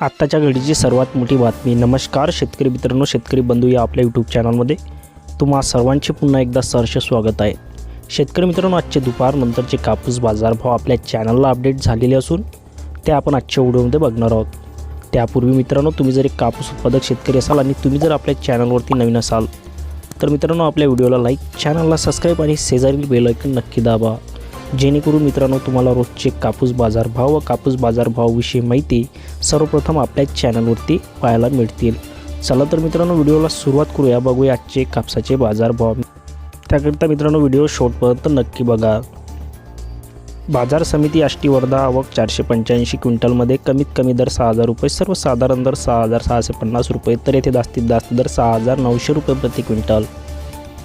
आत्ताच्या घडीची सर्वात मोठी बातमी. नमस्कार शेतकरी मित्रांनो शेतकरी बंधू या आपल्या यूट्यूब चॅनलमध्ये तुम्हा सर्वांचे पुन्हा एकदा सहर्ष स्वागत आहे. शेतकरी मित्रांनो आजचे दुपारनंतरचे कापूस बाजारभाव आपल्या चॅनलला अपडेट झालेले असून ते आपण आजच्या व्हिडिओमध्ये बघणार आहोत. त्यापूर्वी मित्रांनो तुम्ही जर एक कापूस उत्पादक शेतकरी असाल आणि तुम्ही जर आपल्या चॅनलवरती नवीन असाल तर मित्रांनो आपल्या व्हिडिओला लाईक चॅनलला सबस्क्राईब आणि शेजारील बेल ऐकून नक्की दाबा. जेणेकरून मित्रांनो तुम्हाला रोजचे कापूस बाजारभाव व कापूस बाजारभावाविषयी माहिती सर्वप्रथम आपल्या चॅनलवरती पाहायला मिळतील. चला तर मित्रांनो व्हिडिओला सुरुवात करूया. बघूया आजचे कापसाचे बाजारभाव त्याकरिता मित्रांनो व्हिडिओ शॉर्टपर्यंत नक्की बघा. बाजार समिती आष्टी वर्धा आवक चारशे पंच्याऐंशी क्विंटलमध्ये कमीत कमी दर सहा हजार रुपये सर्वसाधारण दर सहा हजार सहाशे पन्नास रुपये तर येथे जास्तीत जास्त दर सहा हजार नऊशे रुपये प्रति क्विंटल.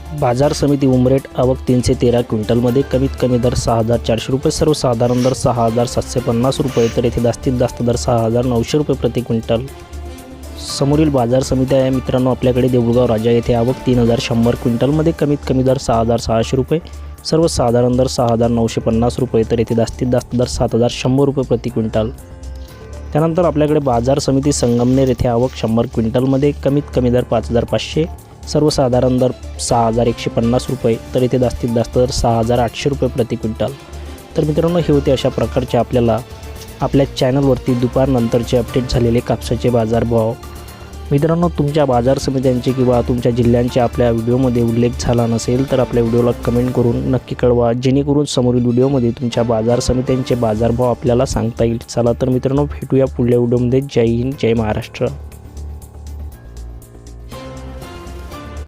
बाजार समिती उमरेट आवक तीनशे तेरा क्विंटलमध्ये कमीत कमी दर सहा हजार चारशे रुपये सर्वसाधारण दर सहा हजार सातशे पन्नास रुपये तर येथे जास्तीत जास्त दर सहा हजार नऊशे रुपये प्रति क्विंटल. समोरील बाजार समित्या या मित्रांनो आपल्याकडे देऊळगाव राजा येथे आवक तीन हजार शंभर क्विंटलमध्ये कमीत कमी दर सहा हजार सहाशे रुपये सर्वसाधारण दर सहा हजार नऊशे पन्नास रुपये तर येथे जास्तीत जास्त दर सात हजार शंभर रुपये प्रति क्विंटल. त्यानंतर आपल्याकडे बाजार समिती संगमनेर येथे आवक शंभर क्विंटलमध्ये कमीत कमी दर पाच हजार पाचशे सर्वसाधारण दर सहा हजार एकशे पन्नास रुपये तर इथे जास्तीत जास्त दर सहा हजार आठशे रुपये प्रति क्विंटल. तर मित्रांनो हे होते अशा प्रकारचे आपल्याला आपल्या चॅनलवरती दुपारनंतरचे अपडेट झालेले कापसाचे बाजारभाव. मित्रांनो तुमच्या बाजार समित्यांचे किंवा तुमच्या जिल्ह्यांचे आपल्या व्हिडिओमध्ये उल्लेख झाला नसेल तर आपल्या व्हिडिओला कमेंट करून नक्की कळवा. जेणेकरून समोरील व्हिडिओमध्ये तुमच्या बाजार समित्यांचे बाजारभाव आपल्याला सांगता येईल. चला तर मित्रांनो भेटूया पुढल्या व्हिडिओमध्ये. जय हिंद जय महाराष्ट्र.